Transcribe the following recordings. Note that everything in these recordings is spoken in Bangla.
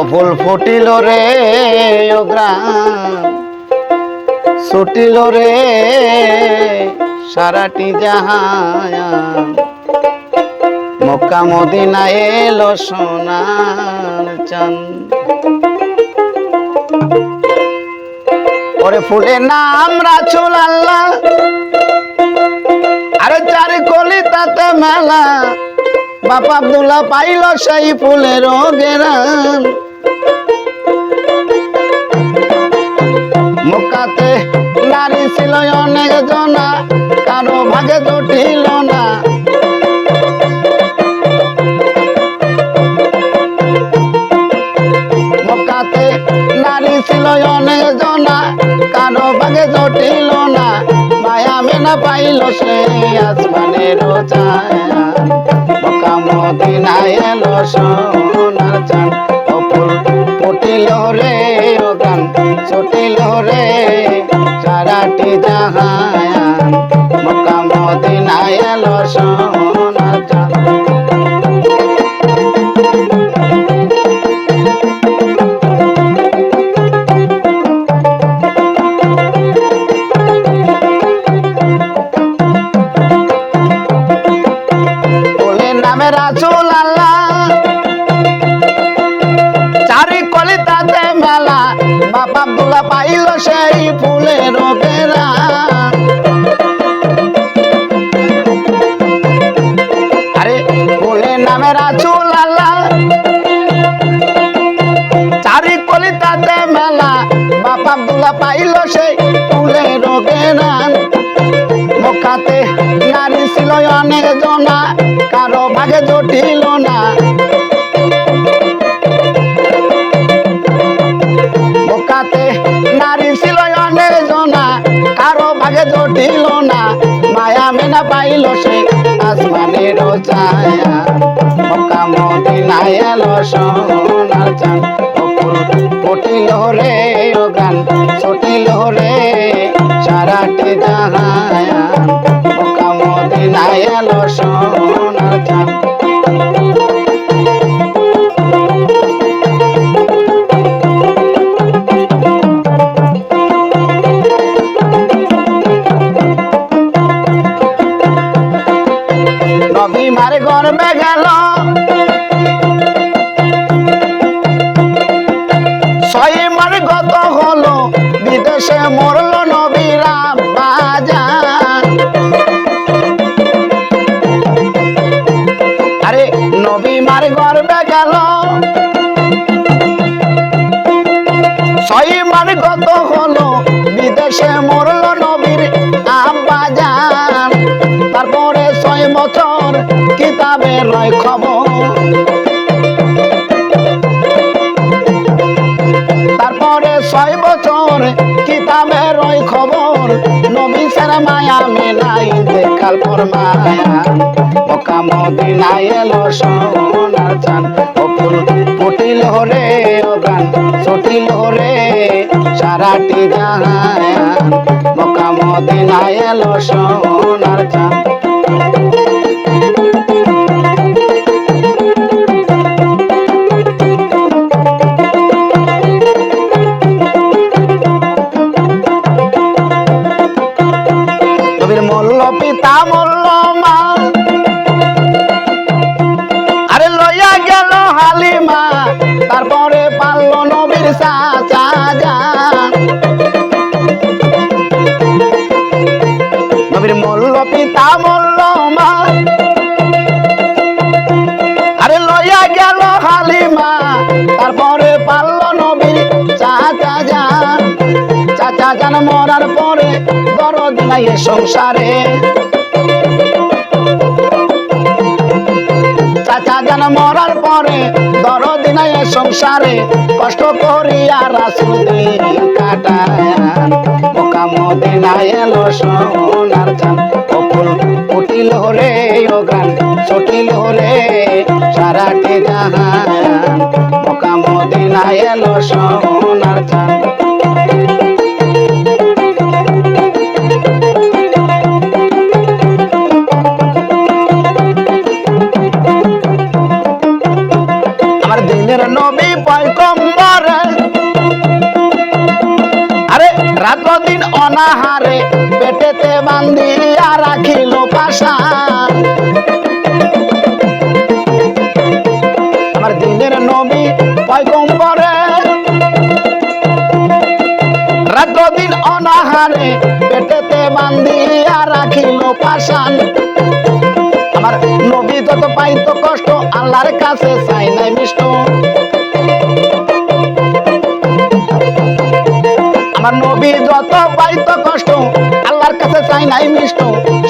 অফুল ফুটিল রে গ্রাম ছুটিল রে সারাটি জাহান মক্কা মদিনা এলো সোনার চান। ওরে ফুলের নাম রাচুল আল্লাহ আরে চারি কলি তাতে মেলা। বাপ আব্দুল্লাহ পাইল সেই ফুলের গেরান মুখাতে নারী ছিল অনেক জনা, কারও ভাগে জটিল না। মুখাতে নারী ছিল অনেক জনা, কারও ভাগে জটিল না। মায়া মেনা পাইল সে আসমানের মক্কা মদিনায় এলো সোনার চান অপুল ফুটিল রে ও গান, ছুটিল রে সারাটি জাহান মক্কা মদিনায় এলো সোনার পাইল সেই ফুলের বেড়া। আরে ফুলের নামে রাসুল আল্লাহ চারি কলিতাতে মেলা। বাপ আব্দুল্লাহ পাইল সেই ফুলের বেড়া। মক্কাতে নারী ছিল অনেক জনা, কারও ভাগে জটিল না। জটিল না, মায়া মেনা পাইল সে আসমানের ছায়া। মক্কা মদিনায় এলো সোনার চান ফুটিল রে ও গান, ছুটিল রে সারাটি জাহান মক্কা মদিনায় এলো সোনার গেল ছয় গত হলো, বিদেশে মরল নবীরা বাজান আরে নবী মার গর্বে গেল। ছয় মার গত হলো, বিদেশে মরল নবীর আব্বাজান। তারপরে ছয় বছর কিতাবে রয় খবর। তারপরে ছয় বছর কিতাবে রয় খবর। নবী সের মায়া মেলাই দেখাল পর মায়া। মক্কা মদিনায় এলো সোনার চান অপুল ফুটিল রে ও গান ছুটিল রে সারাটি জাহান। মক্কা মদিনায় এলো সোনার পিতা মল্ল মা। আরে লইয়া গেল হালিমা, তারপরে পারল নবীর চাচা যান নবীর মল্ল পিতা মল্ল মা। আরে লইয়া গেল হালিমা, তারপরে পারল নবীর চাচা যান চাচা যান মরার পরে দরদ নাই সংসারে। চাচা যেন মরার পরে দরদ নাই সংসারে, কষ্ট করিয়া রাসুদিন কাটায়ান মোকা মদিনায় এলো সোনার চান অপুল ফুটিল রে ও ছুটিল রে সারাটি জাহান। মোকা মদিনায় এলো সোনার দিনের নবী পয়গম্বরে। আরে, রাত দিন অনাহারে পেটেতে বান্ধিয়া রাখিল পাশান আমার দিনের নবী পয়গম্বরে। রাত দিন অনাহারে পেটেতে বান্ধিয়া রাখিল পাশান আমার নবী যত পাইতো কষ্ট, আল্লাহর কাছে চাই নাই মিষ্ট। আমার নবী যত পাইতো কষ্ট, আল্লাহর কাছে চাই নাই মিষ্ট।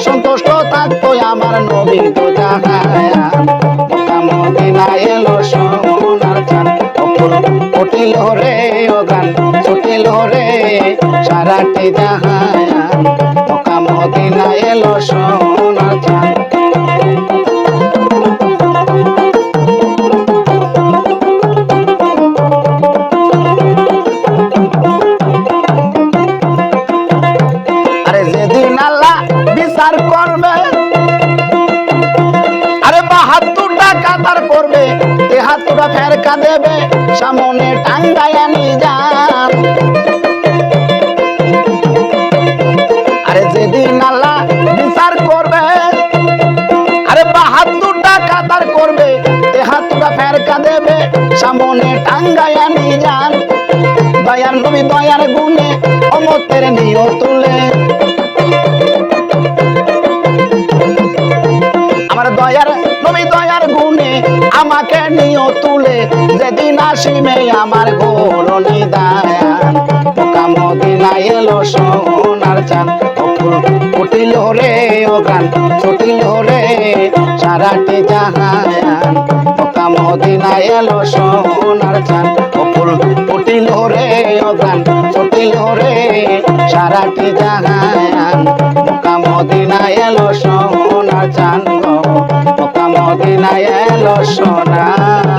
সন্তুষ্ট থাকতো আমার নবী তো মদিনা এলো সোনার চান উঠিল রে ও গান, ছুটিল রে সারাটি জাহান মদিনা এলো সোনার চান বিচার করবে আরে বাহাত্তরটা কাতার করবে তেহাত্তরটা ফেরকা দেবে, সামনে যান আরে যেদিন আল্লাহ বিচার করবে, আরে বাহাত্তরটা কাতার করবে তেহাত্তরটা ফেরকা দেবে, সামনে টাঙ্গায় আনি যান দয়ার নবী দয়ার গুণে অমতের নিয় তুলে। তুলে যেদিন আসিমে আমার গোল নিদায়ান মদিনা এলো সোনার চান উঠিল রে ও ছুটিল রে সারাটি জাহান মক্কা মদিনা এলো সোনার চান উঠিল রে ও ছুটিল রে সারাটি জাহান মক্কা মদিনা এলো সোনার চান মক্কা মদিনা এলো সোনার